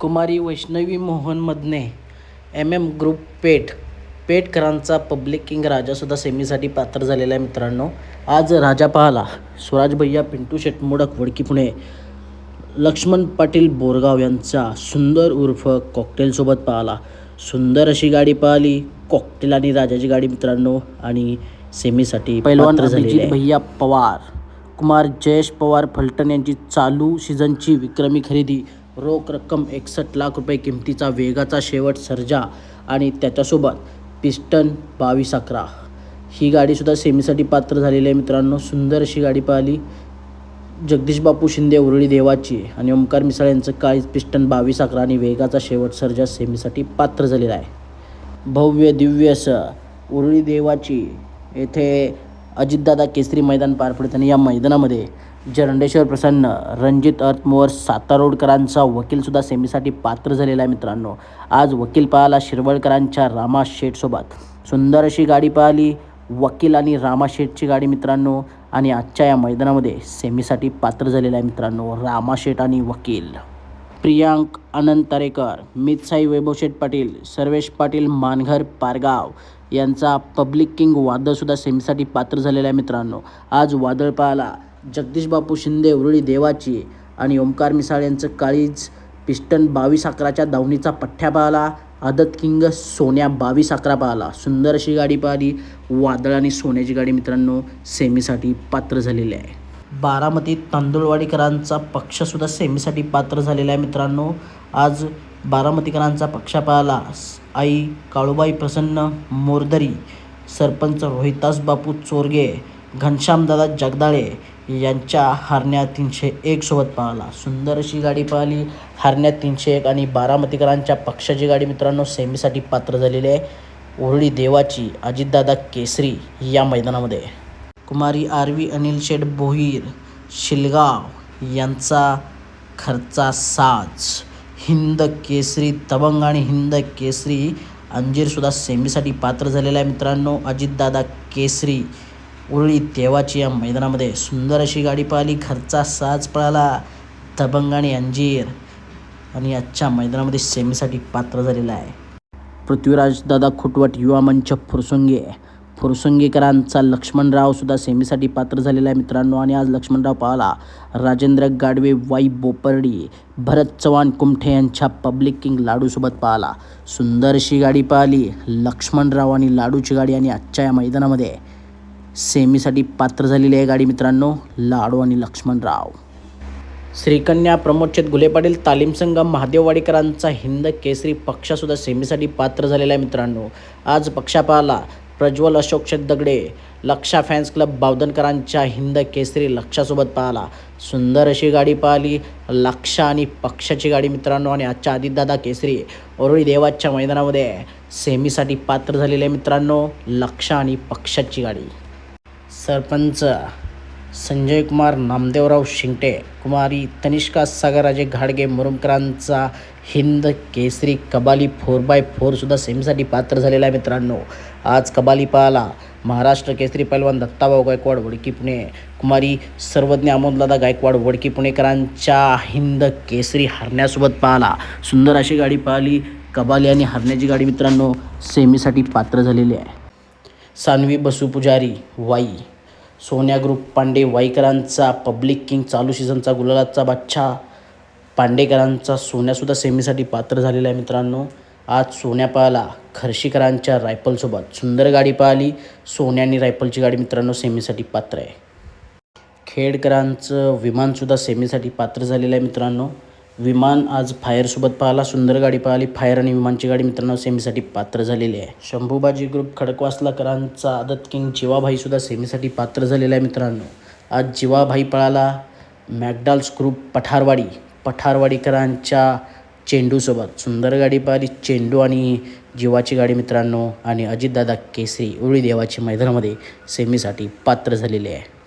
कुमारी Vaishnavi Mohan Madane M M group पेठ पेठकरांचा public king राजासुद्धा सेमीसाठी पात्र झालेला आहे मित्रांनो. आज राजा पाहला. स्वराज भैया पिंटू शेट मोडक वडकी पुणे लक्ष्मण पाटील बोरगाव यांचा सुंदर उर्फ कॉकटेलसोबत पाहला. सुंदर अशी गाडी पाहिली कॉकटेल आणि राजाची गाडी मित्रांनो आणि सेमीसाठी पैलवान अभिजित भैया पवार कुमार जयेश पवार फलटण यांची चालू सीझनची विक्रमी खरेदी. रोख रक्कम एकसष्ट लाख रुपये किमतीचा वेगाचा शेवट सर्जा आणि त्याच्यासोबत पिस्टन बावीस अकरा. ही गाडीसुद्धा सेमीसाठी पात्र झालेली आहे मित्रांनो. सुंदर अशी गाडी पाहिली. जगदीश बापू शिंदे उरळी देवाची आणि ओमकार मिसाळ यांचं काळीज पिस्टन बावीस अकरा आणि वेगाचा शेवट सर्जा सेमीसाठी पात्र झालेला आहे. भव्य दिव्य असं उरळी देवाची येथे अजितदादा केसरी मैदान पार पडत आणि या मैदानामध्ये जरंडेश्वर प्रसन्न रणजित अर्थमोवर सातारोडकरांचा वकीलसुद्धा सेमीसाठी पात्र झालेला आहे मित्रांनो. आज वकील पाहाला शिरवळकरांच्या रामा शेठसोबत. सुंदर अशी गाडी पाहिली वकील आणि रामा शेठची गाडी मित्रांनो. आणि आजच्या या मैदानामध्ये सेमीसाठी पात्र झालेला आहे मित्रांनो रामा शेठ आणि वकील. प्रियांक अनंत तारेकर मितसाई वैभवशेठ पाटील सर्वेश पाटील मानघर पारगाव यांचा पब्लिक किंग वादळसुद्धा सेमीसाठी पात्र झालेला आहे मित्रांनो. आज वादळ पाहाला जगदीश बापू शिंदे उरळी देवाची आणि ओंकार मिसाळ यांचं काळीज पिस्टन बावीस अकराच्या धावणीचा पठ्ठ्या पाहिला आदत किंग सोन्या बावीस अकरा पाहिला सुंदर अशी गाडी पाहिली वादळ आणि सोन्याची गाडी मित्रांनो सेमीसाठी पात्र झालेली आहे. बारामती तांदूळवाडीकरांचा पक्षसुद्धा सेमीसाठी पात्र झालेला आहे मित्रांनो. आज बारामतीकरांचा पक्षापाला पाहिला आई काळूबाई प्रसन्न मोरदरी सरपंच रोहितास बापू चोरगे घनश्यामदादा जगदाळे यांच्या हारण्या तीनशे एकसोबत पाहला पाहिला सुंदर अशी गाडी पाहिली. हारण्या तीनशे एक आणि बारामतीकरांच्या पक्षाची गाडी मित्रांनो सेमीसाठी पात्र झालेली आहे. ओरळी देवाची अजितदादा केसरी या मैदानामध्ये. कुमारी आर अनिल शेठ बोहीर शिलगाव यांचा खर्चा साज. हिंद केसरी तबंग आणि हिंद केसरी अंजीरसुद्धा सेमीसाठी पात्र झालेला आहे मित्रांनो अजितदादा केसरी उरळी तेवाची या मैदानामध्ये सुंदर अशी गाडी पाहिली. खर्चा साज पळाला. तबंग आणि अंजीर आणि आजच्या मैदानामध्ये सेमीसाठी पात्र झालेला आहे. पृथ्वीराज दादा खुटवट युवा मंच फुरसुंगे. फुरसंगीकरांचा लक्ष्मणराव सुद्धा सेमीसाठी पात्र झालेला आहे मित्रांनो. आणि आज लक्ष्मणराव पाहला राजेंद्र गाडवे वाई बोपर्डी भरत चव्हाण कुमठे यांच्या पब्लिक किंग लाडूसोबत पाहला. सुंदर अशी गाडी पाहिली. लक्ष्मणराव आणि लाडूची गाडी आणि आजच्या या मैदानामध्ये सेमीसाठी पात्र झालेली आहे गाडी मित्रांनो लाडू आणि लक्ष्मणराव. श्रीकन्या प्रमोदचेत गुले पाटील तालीम संघ महादेववाडीकरांचा हिंद केसरी पक्षासुद्धा सेमीसाठी पात्र झालेला आहे मित्रांनो. आज पक्षा पाहला प्रज्वल अशोक दगडे लक्षा फॅन्स क्लब बावधनकरांच्या हिंद केसरी लक्षासोबत पाहला. सुंदर अशी गाडी पाहिली. लक्षा आणि पक्षाची गाडी मित्रांनो आणि आजच्या आदितदादा केसरी ओरळी देवाच्या मैदानामध्ये सेमीसाठी पात्र झालेले मित्रांनो लक्षा आणि पक्षाची गाडी. सरपंच संजय कुमार नामदेवराव शिंगटे कुमारी तनिष्का सागरराजे घाडगे मुरुमकरांचा हिंद केसरी कबाली फोर बाय फोरसुद्धा सेमीसाठी पात्र झालेला आहे मित्रांनो. आज कबाली पाहाला महाराष्ट्र केसरी पैलवान दत्ताभाऊ गायकवाड वडकी पुणे. कुमारी सर्वज्ञ अमोलदादा गायकवाड वडकी पुणेकरांच्या हिंद केसरी हरण्यासोबत पाहाला सुंदर अशी गाडी पाहिली. कबाली आणि हरण्याची गाडी मित्रांनो सेमीसाठी पात्र झालेली आहे. सानवी बसू पुजारी वाई. सोन्या ग्रुप पांडे वाईकरांचा पब्लिक किंग चालू सीझनचा गुलालाचा बादशाह पांडेकरांचा सोन्यासुद्धा सेमीसाठी पात्र झालेला आहे मित्रांनो. आज सोन्या पाहिला खर्शीकरांच्या रायफलसोबत सुंदर गाडी पाहिली सोन्या आणि रायफलची गाडी मित्रांनो सेमीसाठी पात्र आहे. खेडकरांचं विमानसुद्धा सेमीसाठी पात्र झालेलं आहे मित्रांनो. विमान आज फायरसोबत पाहिला सुंदर गाडी पाहिली. फायर आणि विमानची गाडी मित्रांनो सेमीसाठी पात्र झालेली आहे. शंभूबाजी ग्रुप खडकवासलाकरांचा आदत किंग जिवाभाईसुद्धा सेमीसाठी पात्र झालेला आहे मित्रांनो. आज जिवाभाई पळाला मॅकडॉल्स ग्रुप पठारवाडी. पठारवाडीकरांच्या चेंडूसोबत. सुंदर गाडी पाहिली चेंडू आणि जीवाची गाडी मित्रांनो. आणि अजितदादा केसरी उळी देवाची मैदानामध्ये सेमीसाठी पात्र झालेले आहे.